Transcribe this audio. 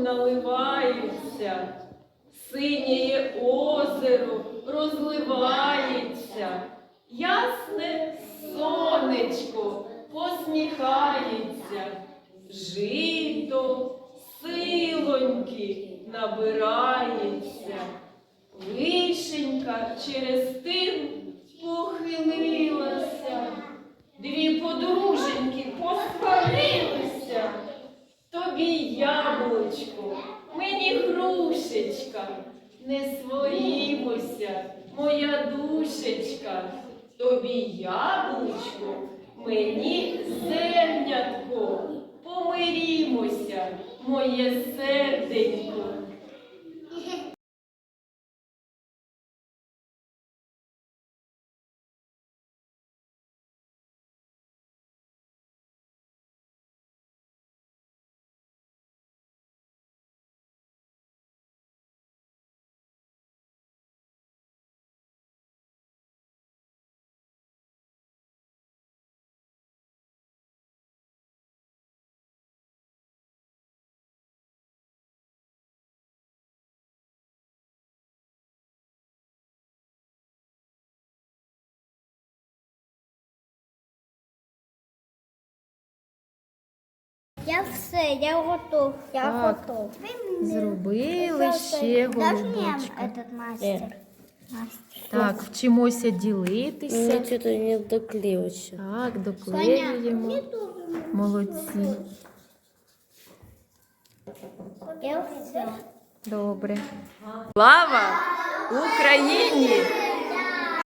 соком наливаються, синє озеро розливається, ясне сонечко посміхається, жито силоньки набирається. Вишенька через тин похилилася, дві подруженьки посварилися. Тобі яблучко, мені грушечка, не своїмося, моя душечка. Тобі яблучко, мені зернятко, помирімося, моє серденько. Я все, я готов. Я Так. готов. Зробили ще Дашь голубочка. этот мастер? Мастер. Так, вчимося ділитися. что-то не доклеивается. Так, доклеюємо. Молодці. Я все. Добре. Слава Україні!